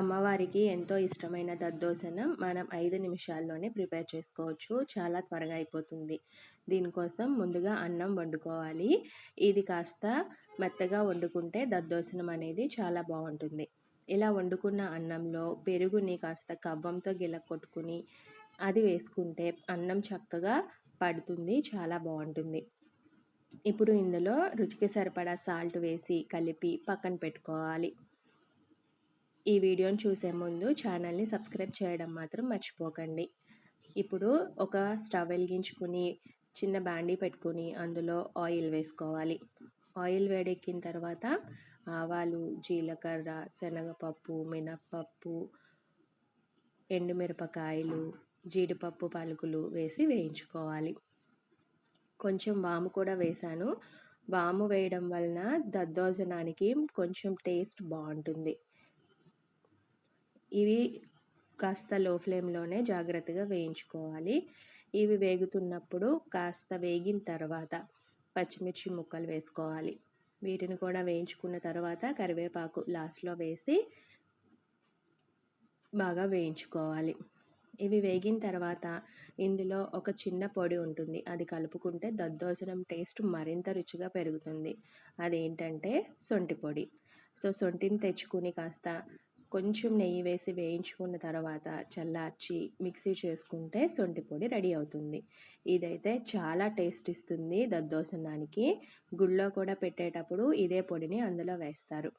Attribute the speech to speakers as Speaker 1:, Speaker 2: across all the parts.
Speaker 1: అమ్మవారికి ఎంతో ఇష్టమైన దద్దోసనం మనం ఐదు నిమిషాల్లోనే ప్రిపేర్ చేసుకోవచ్చు. చాలా త్వరగా అయిపోతుంది. దీనికోసం ముందుగా అన్నం వండుకోవాలి. ఇది కాస్త మెత్తగా వండుకుంటే దద్దోసనం అనేది చాలా బాగుంటుంది. ఇలా వండుకున్న అన్నంలో పెరుగుని కాస్త కవ్వంతో గిల కొట్టుకుని అది వేసుకుంటే అన్నం చక్కగా పడుతుంది. చాలా బాగుంటుంది. ఇప్పుడు ఇందులో రుచికి సరిపడా సాల్ట్ వేసి కలిపి పక్కన పెట్టుకోవాలి. ఈ వీడియోని చూసే ముందు ఛానల్ని సబ్స్క్రైబ్ చేయడం మాత్రం మర్చిపోకండి. ఇప్పుడు ఒక స్టవ్ వెలిగించుకుని చిన్న బ్యాండీ పెట్టుకుని అందులో ఆయిల్ వేసుకోవాలి. ఆయిల్ వేడెక్కిన తర్వాత ఆవాలు జీలకర్ర శనగపప్పు మినప్పప్పు ఎండుమిరపకాయలు జీడిపప్పు పలుకులు వేసి వేయించుకోవాలి. కొంచెం వాము కూడా వేశాను. వాము వేయడం వలన దద్దోజనానికి కొంచెం టేస్ట్ బాగుంటుంది. ఇవి కాస్త లో ఫ్లేమ్లోనే జాగ్రత్తగా వేయించుకోవాలి. ఇవి వేగుతున్నప్పుడు కాస్త వేగిన తర్వాత పచ్చిమిర్చి ముక్కలు వేసుకోవాలి. వీటిని కూడా వేయించుకున్న తర్వాత కరివేపాకు లాస్ట్లో వేసి బాగా వేయించుకోవాలి. ఇవి వేగిన తర్వాత ఇందులో ఒక చిన్న పొడి ఉంటుంది. అది కలుపుకుంటే దద్దోజనం టేస్ట్ మరింత రుచిగా పెరుగుతుంది. అదేంటంటే సొంటి పొడి. సో సొంటిని తెచ్చుకుని కాస్త కొంచెం నెయ్యి వేసి వేయించుకున్న తర్వాత చల్లార్చి మిక్సీ చేసుకుంటే సొంటి పొడి రెడీ అవుతుంది. ఇదైతే చాలా టేస్ట్ ఇస్తుంది దద్దోసనానికి గుళ్ళో కూడా పెట్టేటప్పుడు ఇదే పొడిని అందులో వేస్తారు.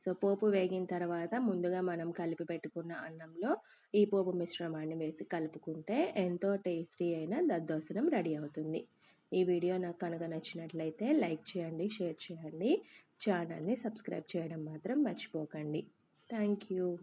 Speaker 1: సో పోపు వేగిన తర్వాత ముందుగా మనం కలిపి పెట్టుకున్న అన్నంలో ఈ పోపు మిశ్రమాన్ని వేసి కలుపుకుంటే ఎంతో టేస్టీ అయిన దద్దోసనం రెడీ అవుతుంది. ఈ వీడియో నాకు కనుక నచ్చినట్లయితే లైక్ చేయండి షేర్ చేయండి. ఛానల్ని సబ్స్క్రైబ్ చేయడం మాత్రం మర్చిపోకండి. Thank you.